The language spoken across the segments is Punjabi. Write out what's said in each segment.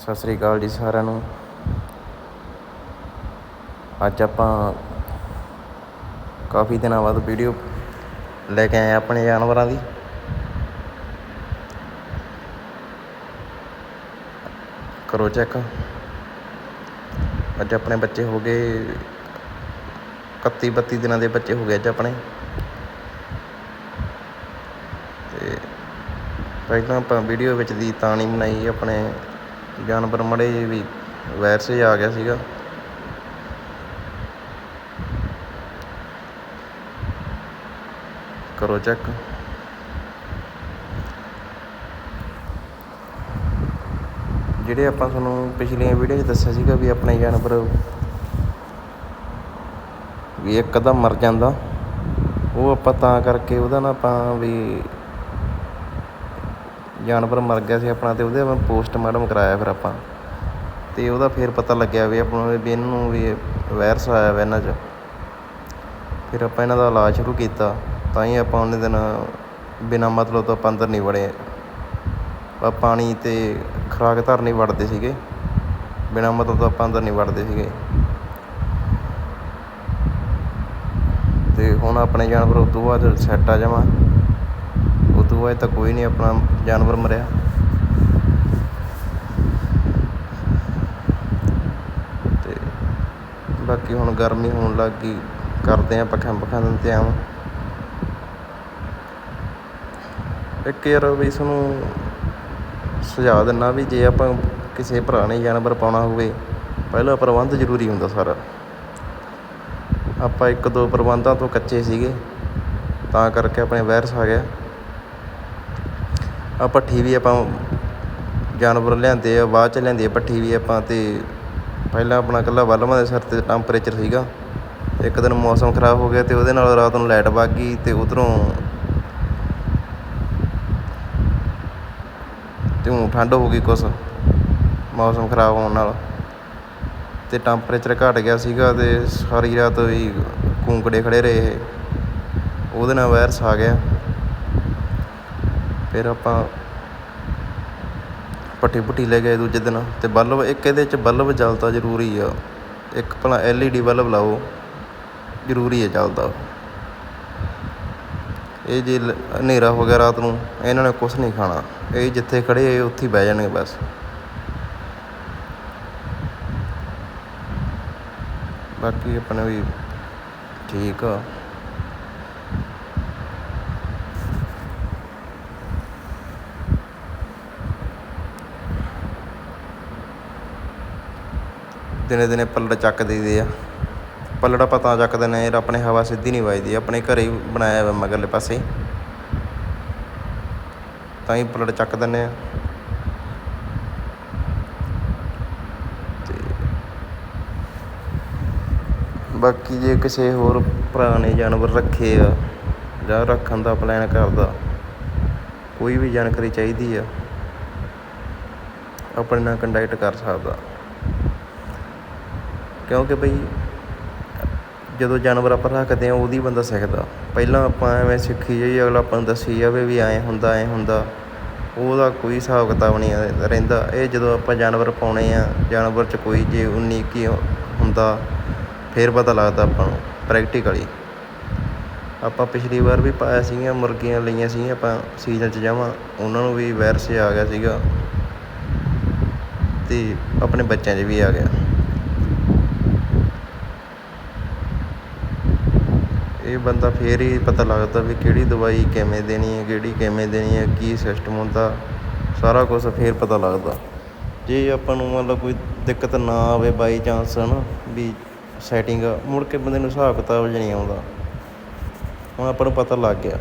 ਸਤਿ ਸ੍ਰੀ ਅਕਾਲ ਜੀ ਸਾਰਿਆਂ ਨੂੰ। ਅੱਜ ਆਪਾਂ ਕਾਫੀ ਦਿਨਾਂ ਬਾਅਦ ਵੀਡੀਓ ਲੈ ਕੇ ਆਏ ਆਪਣੇ ਜਾਨਵਰਾਂ ਦੀ। ਕਰੋ ਚੈੱਕ ਅੱਜ ਆਪਣੇ ਬੱਚੇ ਹੋ ਗਏ 31 32 ਦਿਨਾਂ ਦੇ ਬੱਚੇ ਹੋ ਗਏ ਅੱਜ ਆਪਣੇ। ਤੇ ਪਹਿਲਾਂ ਆਪਾਂ ਵੀਡੀਓ ਵਿੱਚ ਦੀ ਤਾਂ ਨਹੀਂ ਬਣਾਈ ਆਪਣੇ ਜਾਨਵਰ ਮਾੜੇ ਜਿਹੇ ਵੀ ਵਾਇਰਸ ਜਿਹਾ ਆ ਗਿਆ ਸੀਗਾ। ਕਰੋ ਚੈੱਕ। ਜਿਹੜੇ ਆਪਾਂ ਤੁਹਾਨੂੰ ਪਿਛਲੀਆਂ ਵੀਡੀਓ 'ਚ ਦੱਸਿਆ ਸੀਗਾ ਵੀ ਆਪਣੇ ਜਾਨਵਰ ਵੀ ਇੱਕ ਅੱਧਾ ਮਰ ਜਾਂਦਾ, ਉਹ ਆਪਾਂ ਤਾਂ ਕਰਕੇ ਉਹਦਾ ਨਾ ਆਪਾਂ ਵੀ ਜਾਨਵਰ ਮਰ ਗਿਆ ਸੀ ਆਪਣਾ ਅਤੇ ਉਹਦੇ ਪੋਸਟਮਾਰਟਮ ਕਰਵਾਇਆ ਫਿਰ ਆਪਾਂ। ਅਤੇ ਉਹਦਾ ਫਿਰ ਪਤਾ ਲੱਗਿਆ ਵੀ ਆਪਾਂ ਨੂੰ ਵੀ ਇਹਨੂੰ ਵੀ ਵਾਇਰਸ ਆਇਆ ਵਾ ਇਹਨਾਂ 'ਚ। ਫਿਰ ਆਪਾਂ ਇਹਨਾਂ ਦਾ ਇਲਾਜ ਸ਼ੁਰੂ ਕੀਤਾ, ਤਾਂ ਹੀ ਆਪਾਂ ਉਹਨੇ ਦਿਨ ਬਿਨਾਂ ਮਤਲਬ ਤੋਂ ਆਪਾਂ ਅੰਦਰ ਨਹੀਂ ਵੜੇ। ਆਪਾਂ ਪਾਣੀ ਤੇ ਖੁਰਾਕ ਧਰ ਨਹੀਂ ਵੜਦੇ ਸੀਗੇ। ਬਿਨਾਂ ਮਤਲਬ ਤੋਂ ਆਪਾਂ ਅੰਦਰ ਨਹੀਂ ਵੜਦੇ ਸੀਗੇ। ਤੇ ਹੁਣ ਆਪਣੇ ਜਾਨਵਰ ਉਸ ਤੋਂ ਬਾਅਦ ਸੈੱਟ ਆ ਜਾਵਾਂ। ਉਸ ਤੋਂ ਤੱਕ ਕੋਈ ਨਹੀਂ ਆਪਣਾ ਜਾਨਵਰ ਮਰਿਆ। ਤੇ ਬਾਕੀ ਹੁਣ ਗਰਮੀ ਹੋਣ ਲੱਗ ਗਈ, ਕਰਦੇ ਆ ਪੱਖਾਂ ਪੱਖਾਂ ਦਾ ਇੰਤਜ਼ਾਮ ਇੱਕ ਯਾਰ ਵੀ ਤੁਹਾਨੂੰ ਸੁਝਾਅ ਦਿੰਦਾ ਵੀ ਜੇ ਆਪਾਂ ਕਿਸੇ ਪੁਰਾਣੇ ਜਾਨਵਰ ਪਾਉਣਾ ਹੋਵੇ, ਪਹਿਲਾਂ ਪ੍ਰਬੰਧ ਜ਼ਰੂਰੀ ਹੁੰਦਾ ਸਾਰਾ। ਆਪਾਂ ਇੱਕ ਦੋ ਪ੍ਰਬੰਧਾਂ ਤੋਂ ਕੱਚੇ ਸੀਗੇ, ਤਾਂ ਕਰਕੇ ਆਪਣੇ ਵਾਇਰਸ ਆ ਗਿਆ। ਆ ਭੱਠੀ ਵੀ ਆਪਾਂ ਜਾਨਵਰ ਲਿਆਂਦੇ ਆ, ਬਾਅਦ ਚ ਲਿਆਂਦੀ ਆ ਭੱਠੀ ਵੀ ਆਪਾਂ ਅਤੇ ਪਹਿਲਾਂ ਆਪਣਾ ਇਕੱਲਾ ਵੱਲਮਾਂ ਦੇ ਸਿਰ ਤੇ ਟੈਂਪਰੇਚਰ ਸੀਗਾ। ਇੱਕ ਦਿਨ ਮੌਸਮ ਖਰਾਬ ਹੋ ਗਿਆ ਅਤੇ ਉਹਦੇ ਨਾਲ ਰਾਤ ਨੂੰ ਲਾਈਟ ਵੱਗ ਗਈ ਅਤੇ ਉੱਧਰੋਂ ਤੇ ਹੁਣ ਠੰਡ ਹੋ ਗਈ ਕੁਛ, ਮੌਸਮ ਖਰਾਬ ਹੋਣ ਨਾਲ। ਅਤੇ ਟੈਂਪਰੇਚਰ ਘਟ ਗਿਆ ਸੀਗਾ ਅਤੇ ਸਾਰੀ ਰਾਤ ਵੀ ਕੂੰਕੜੇ ਖੜ੍ਹੇ ਰਹੇ ਇਹ। ਉਹਦੇ ਨਾਲ ਵਾਇਰਸ ਆ ਗਿਆ। ਫਿਰ ਆਪਾਂ ਪੱਠੀ ਪੁੱਠੀ ਲੈ ਗਏ ਦੂਜੇ ਦਿਨ ਅਤੇ ਬਲਬ, ਇੱਕ ਇਹਦੇ ਚ ਬਲਬ ਜਲਦਾ ਜ਼ਰੂਰੀ ਆ। ਇੱਕ ਭਲਾ ਐੱਲ ਈ ਡੀ ਬਲਬ ਲਾਓ, ਜ਼ਰੂਰੀ ਹੈ ਚੱਲਦਾ ਇਹ ਜੇ ਹਨੇਰਾ ਹੋ ਗਿਆ ਰਾਤ ਨੂੰ, ਇਹਨਾਂ ਨੇ ਕੁਝ ਨਹੀਂ ਖਾਣਾ। ਇਹ ਜਿੱਥੇ ਖੜੇ ਇਹ ਉੱਥੇ ਬਹਿ ਜਾਣਗੇ ਬਸ। ਬਾਕੀ ਆਪਣੇ ਵੀ ਠੀਕ ਆ। ਦਿਨੇ ਦਿਨੇ ਪੱਲੜ ਚੱਕ ਦਈਦੇ ਆ। ਪੱਲੜ ਆਪਾਂ ਤਾਂ ਚੱਕ ਦਿੰਦੇ ਯਾਰ ਆਪਣੇ ਹਵਾ ਸਿੱਧੀ ਨਹੀਂ ਵੱਜਦੀ, ਆਪਣੇ ਘਰੇ ਹੀ ਬਣਾਇਆ ਹੋਇਆ ਮਗਰਲੇ ਪਾਸੇ। ਤਾਂ ਹੀ ਪੱਲੜ ਚੱਕ ਦਿੰਦੇ ਆ। ਬਾਕੀ ਜੇ ਕਿਸੇ ਹੋਰ ਪੁਰਾਣੇ ਜਾਨਵਰ ਰੱਖੇ ਆ, ਜਾਂ ਰੱਖਣ ਦਾ ਪਲਾਨ ਕਰਦਾ, ਕੋਈ ਵੀ ਜਾਣਕਾਰੀ ਚਾਹੀਦੀ ਆ, ਆਪਣੇ ਨਾਲ ਕੰਟੈਕਟ ਕਰ ਸਕਦਾ। ਕਿਉਂਕਿ ਬਈ ਜਦੋਂ ਜਾਨਵਰ ਆਪਾਂ ਰੱਖਦੇ ਹਾਂ, ਉਹਦੀ ਬੰਦਾ ਸਿੱਖਦਾ। ਪਹਿਲਾਂ ਆਪਾਂ ਐਵੇਂ ਸਿੱਖੀ ਜਾਈਏ, ਅਗਲਾ ਆਪਾਂ ਨੂੰ ਦੱਸੀ ਜਾਵੇ ਵੀ ਐਂ ਹੁੰਦਾ ਐਂ ਹੁੰਦਾ। ਉਹਦਾ ਕੋਈ ਹਿਸਾਬ ਕਿਤਾਬ ਨਹੀਂ ਰਹਿੰਦਾ। ਇਹ ਜਦੋਂ ਆਪਾਂ ਜਾਨਵਰ ਪਾਉਣੇ ਆ, ਜਾਨਵਰ 'ਚ ਕੋਈ ਜੇ ਉਨੀ ਕੀ ਹੁੰਦਾ, ਫਿਰ ਪਤਾ ਲੱਗਦਾ ਆਪਾਂ ਨੂੰ ਪ੍ਰੈਕਟੀਕਲੀ ਆਪਾਂ ਪਿਛਲੀ ਵਾਰ ਵੀ ਪਾਇਆ ਸੀਗੀਆਂ, ਮੁਰਗੀਆਂ ਲਈਆਂ ਸੀਗੀਆਂ, ਆਪਾਂ ਸੀਜ਼ਨ 'ਚ ਜਾਵਾਂ, ਉਹਨਾਂ ਨੂੰ ਵੀ ਵਾਇਰਸ ਆ ਗਿਆ ਸੀਗਾ। ਤੇ ਆਪਣੇ ਬੱਚਿਆਂ 'ਚ ਵੀ ਆ ਗਿਆ। ਇਹ ਬੰਦਾ ਫਿਰ ਹੀ ਪਤਾ ਲੱਗਦਾ ਵੀ ਕਿਹੜੀ ਦਵਾਈ ਕਿਵੇਂ ਦੇਣੀ ਹੈ, ਕਿਹੜੀ ਕਿਵੇਂ ਦੇਣੀ ਹੈ, ਕੀ ਸਿਸਟਮ ਹੁੰਦਾ, ਸਾਰਾ ਕੁਝ ਫਿਰ ਪਤਾ ਲੱਗਦਾ। ਜੇ ਆਪਾਂ ਨੂੰ ਮਤਲਬ ਕੋਈ ਦਿੱਕਤ ਨਾ ਆਵੇ ਬਾਈ ਚਾਂਸ ਹਨਾ, ਵੀ ਸੈਟਿੰਗ ਮੁੜ ਕੇ ਬੰਦੇ ਨੂੰ ਹਿਸਾਬ ਕਿਤਾਬ ਜਿਹਾ ਨਹੀਂ ਆਉਂਦਾ। ਹੁਣ ਆਪਾਂ ਨੂੰ ਪਤਾ ਲੱਗ ਗਿਆ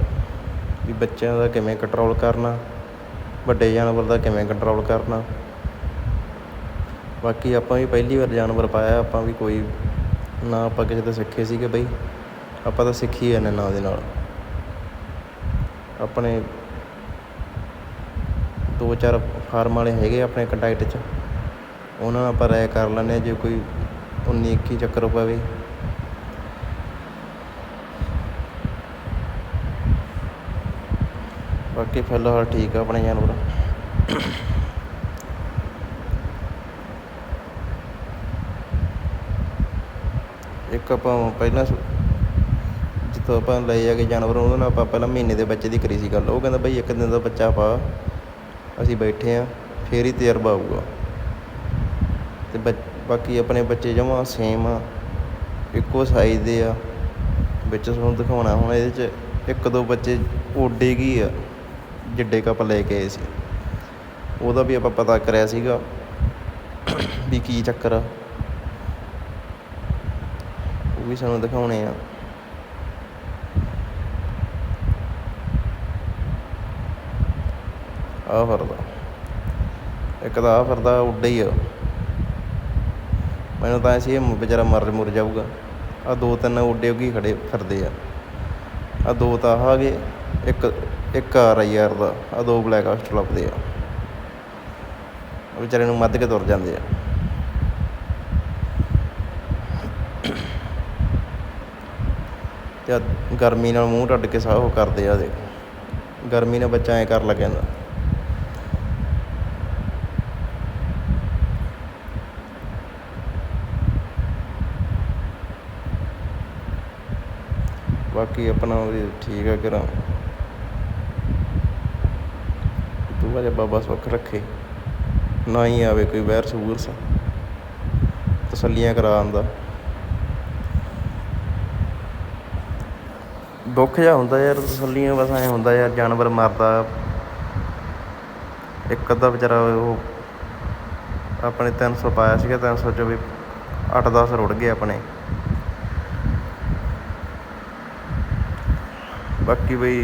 ਵੀ ਬੱਚਿਆਂ ਦਾ ਕਿਵੇਂ ਕੰਟਰੋਲ ਕਰਨਾ, ਵੱਡੇ ਜਾਨਵਰ ਦਾ ਕਿਵੇਂ ਕੰਟਰੋਲ ਕਰਨਾ। ਬਾਕੀ ਆਪਾਂ ਵੀ ਪਹਿਲੀ ਵਾਰ ਜਾਨਵਰ ਪਾਇਆ, ਆਪਾਂ ਵੀ ਕੋਈ ਨਾ ਆਪਾਂ ਕਿਸੇ ਤੋਂ ਸਿੱਖੇ ਸੀਗੇ ਬਈ। ਆਪਾਂ ਤਾਂ ਸਿੱਖੀ ਜਾਂਦੇ ਨਾ ਦੇ ਨਾਲ। ਆਪਣੇ ਦੋ ਚਾਰ ਫਾਰਮ ਵਾਲੇ ਹੈਗੇ ਆਪਣੇ ਕੰਟੈਕਟ 'ਚ। ਉਹਨਾਂ ਨਾਲ ਆਪਾਂ ਰਾਇ ਕਰ ਲੈਂਦੇ ਜੇ ਕੋਈ 19 21 ਚੱਕਰ ਪਵੇ। ਬਾਕੀ ਫਿਲਹਾਲ ਠੀਕ ਆ ਆਪਣੇ ਜਾਨਵਰ। ਇੱਕ ਆਪਾਂ ਪਹਿਲਾਂ ਸ- ਆਪਾਂ ਲਏ ਜਾ ਕੇ ਜਾਨਵਰ, ਉਹਦੇ ਨਾਲ ਆਪਾਂ ਪਹਿਲਾਂ ਮਹੀਨੇ ਦੇ ਬੱਚੇ ਦੀ ਕਰੀ ਸੀ ਗੱਲ। ਉਹ ਕਹਿੰਦਾ ਬਈ ਇੱਕ ਦਿਨ ਦਾ ਬੱਚਾ ਪਾ, ਅਸੀਂ ਬੈਠੇ ਹਾਂ ਫਿਰ ਹੀ ਤਜਰਬਾ ਆਊਗਾ। ਅਤੇ ਬ ਬਾਕੀ ਆਪਣੇ ਬੱਚੇ ਜਮਾਂ ਸੇਮ ਆ, ਇੱਕੋ ਸਾਈਜ਼ ਦੇ ਆ। ਵਿੱਚ ਤੁਹਾਨੂੰ ਦਿਖਾਉਣਾ ਹੁਣ ਇਹਦੇ 'ਚ, ਇੱਕ ਦੋ ਬੱਚੇ ਓਡੇ ਕੀ ਆ, ਜਿੱਡੇ ਕੱਪ ਲੈ ਕੇ ਆਏ ਸੀ। ਉਹਦਾ ਵੀ ਆਪਾਂ ਪਤਾ ਕਰਿਆ ਸੀਗਾ ਵੀ ਕੀ ਚੱਕਰ ਆ। ਉਹ ਵੀ ਸਾਨੂੰ ਦਿਖਾਉਣੇ ਆ। ਆ ਫਿਰਦਾ। ਇੱਕ ਤਾਂ ਆ ਫਿਰਦਾ ਉੱਡਾ ਹੀ ਆ। ਮੈਨੂੰ ਤਾਂ ਐਸੀ ਵਿਚਾਰਾ ਮਰ ਮੁਰ ਜਾਊਗਾ। ਆ ਦੋ ਤਿੰਨ ਉੱਡੇ ਕੀ ਖੜੇ ਫਿਰਦੇ ਆ। ਆ ਦੋ ਤਾਂ ਆਹ ਆ ਗਏ, ਇੱਕ ਇੱਕ ਆ ਰਹੀ ਯਾਰ ਦਾ ਆ ਦੋ ਬਲੈਕ ਆਸਟ ਲੱਭਦੇ ਆ। ਵਿਚਾਰੇ ਨੂੰ ਮੱਧ ਕੇ ਤੁਰ ਜਾਂਦੇ ਆ। ਤੇ ਗਰਮੀ ਨਾਲ ਮੂੰਹ ਟੱਡ ਕੇ ਸਾਹ ਉਹ ਕਰਦੇ ਆ ਦੇ ਗਰਮੀ ਨਾਲ ਬੱਚਾ ਐ ਕਰ ਲੱਗ ਜਾਂਦਾ। ਬਾਕੀ ਆਪਣਾ ਵੀ ਠੀਕ ਆ ਕਰਾਂ ਤੂੰ ਵਾਲੇ ਬਾਬਾ ਸੁੱਖ ਰੱਖੇ। ਨਾ ਹੀ ਆਵੇ ਕੋਈ ਵੈਰ ਸੂਰਸ ਤਸੱਲੀਆਂ ਕਰਾ ਆਂਦਾ। ਦੁੱਖ ਜਿਹਾ ਹੁੰਦਾ ਯਾਰ, ਤਸੱਲੀਆਂ ਬਸ ਐ ਹੁੰਦਾ ਯਾਰ, ਜਾਨਵਰ ਮਰਦਾ। ਇੱਕ ਅੱਧਾ ਵਿਚਾਰਾ ਉਹ ਆਪਣੇ 300 ਪਾਇਆ ਸੀਗਾ 300 ਚ ਵੀ 8-10 ਰੁੜ ਗਏ ਆਪਣੇ। ਬਾਕੀ ਬਈ